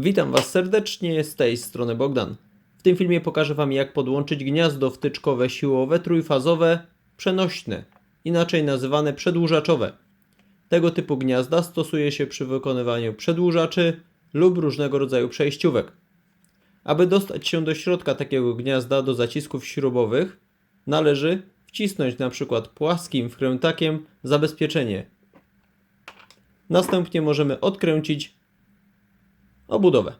Witam Was serdecznie, z tej strony Bogdan. W tym filmie pokażę Wam jak podłączyć gniazdo wtyczkowe siłowe trójfazowe przenośne, inaczej nazywane przedłużaczowe. Tego typu gniazda stosuje się przy wykonywaniu przedłużaczy lub różnego rodzaju przejściówek. Aby dostać się do środka takiego gniazda do zacisków śrubowych, należy wcisnąć przykład płaskim wkrętakiem zabezpieczenie. Następnie możemy odkręcić obudowę.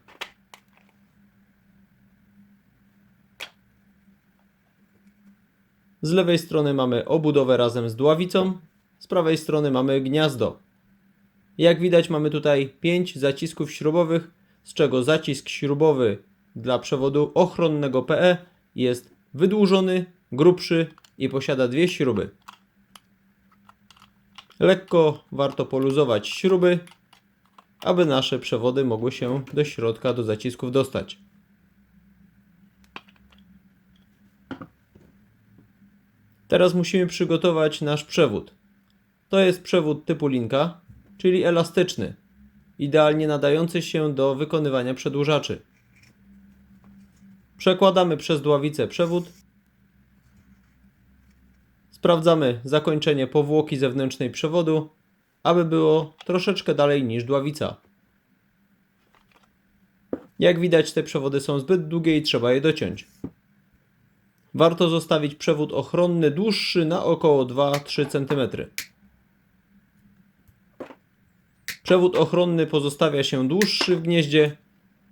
Z lewej strony mamy obudowę razem z dławicą, z prawej strony mamy gniazdo. Jak widać mamy tutaj 5 zacisków śrubowych, z czego zacisk śrubowy dla przewodu ochronnego PE jest wydłużony, grubszy i posiada dwie śruby. Lekko warto poluzować śruby, aby nasze przewody mogły się do środka do zacisków dostać. Teraz musimy przygotować nasz przewód. To jest przewód typu linka, czyli elastyczny, idealnie nadający się do wykonywania przedłużaczy. Przekładamy przez dławicę przewód. Sprawdzamy zakończenie powłoki zewnętrznej przewodu, aby było troszeczkę dalej niż dławica. Jak widać, te przewody są zbyt długie i trzeba je dociąć. Warto zostawić przewód ochronny dłuższy na około 2-3 cm. Przewód ochronny pozostawia się dłuższy w gnieździe,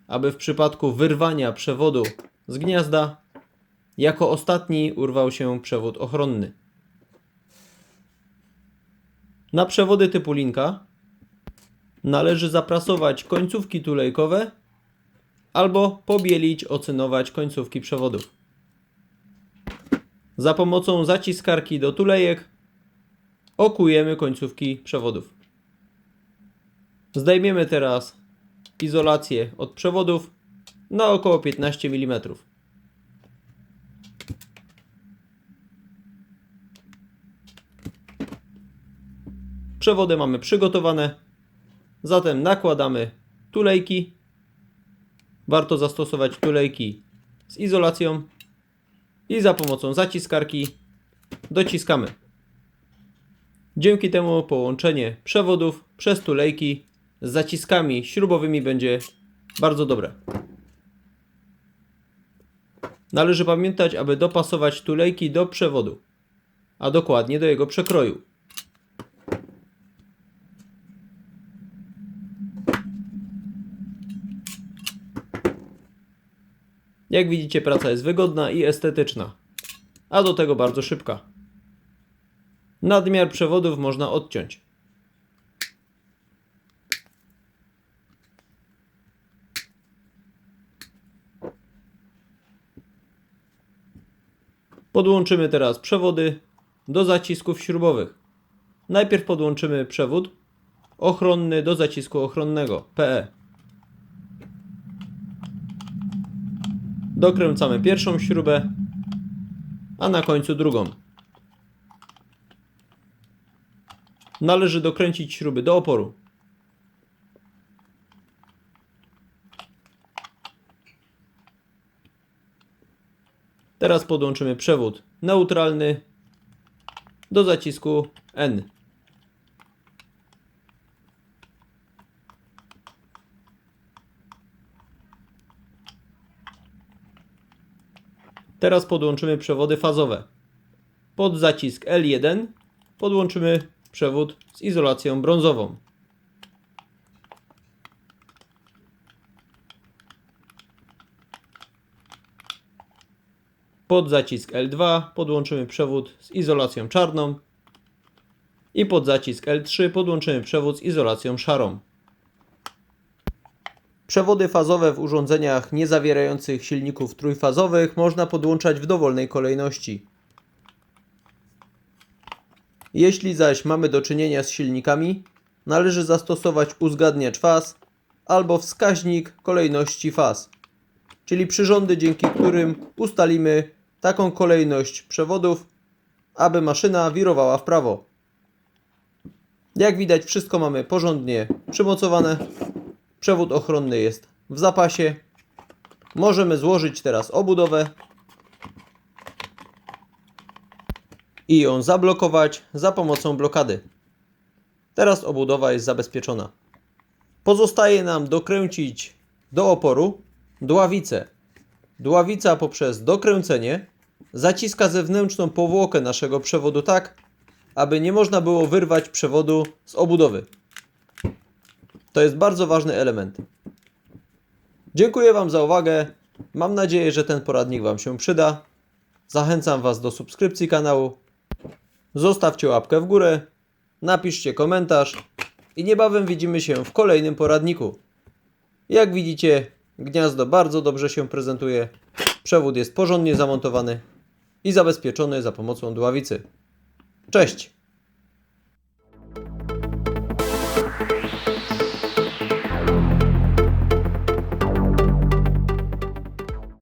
aby w przypadku wyrwania przewodu z gniazda jako ostatni urwał się przewód ochronny. Na przewody typu linka należy zaprasować końcówki tulejkowe albo pobielić, ocynować końcówki przewodów. Za pomocą zaciskarki do tulejek okujemy końcówki przewodów. Zdejmiemy teraz izolację od przewodów na około 15 mm. Przewody mamy przygotowane, zatem nakładamy tulejki. Warto zastosować tulejki z izolacją i za pomocą zaciskarki dociskamy. Dzięki temu połączenie przewodów przez tulejki z zaciskami śrubowymi będzie bardzo dobre. Należy pamiętać, aby dopasować tulejki do przewodu, a dokładnie do jego przekroju. Jak widzicie, praca jest wygodna i estetyczna, a do tego bardzo szybka. Nadmiar przewodów można odciąć. Podłączymy teraz przewody do zacisków śrubowych. Najpierw podłączymy przewód ochronny do zacisku ochronnego PE. Dokręcamy pierwszą śrubę, a na końcu drugą. Należy dokręcić śruby do oporu. Teraz podłączymy przewód neutralny do zacisku N. Teraz podłączymy przewody fazowe. Pod zacisk L1 podłączymy przewód z izolacją brązową. Pod zacisk L2 podłączymy przewód z izolacją czarną i pod zacisk L3 podłączymy przewód z izolacją szarą. Przewody fazowe w urządzeniach niezawierających silników trójfazowych można podłączać w dowolnej kolejności. Jeśli zaś mamy do czynienia z silnikami, należy zastosować uzgadniacz faz albo wskaźnik kolejności faz, czyli przyrządy, dzięki którym ustalimy taką kolejność przewodów, aby maszyna wirowała w prawo. Jak widać, wszystko mamy porządnie przymocowane. Przewód ochronny jest w zapasie. Możemy złożyć teraz obudowę i ją zablokować za pomocą blokady. Teraz obudowa jest zabezpieczona. Pozostaje nam dokręcić do oporu dławicę. Dławica poprzez dokręcenie zaciska zewnętrzną powłokę naszego przewodu tak, aby nie można było wyrwać przewodu z obudowy. To jest bardzo ważny element. Dziękuję Wam za uwagę. Mam nadzieję, że ten poradnik Wam się przyda. Zachęcam Was do subskrypcji kanału. Zostawcie łapkę w górę, napiszcie komentarz i niebawem widzimy się w kolejnym poradniku. Jak widzicie, gniazdo bardzo dobrze się prezentuje. Przewód jest porządnie zamontowany i zabezpieczony za pomocą dławicy. Cześć!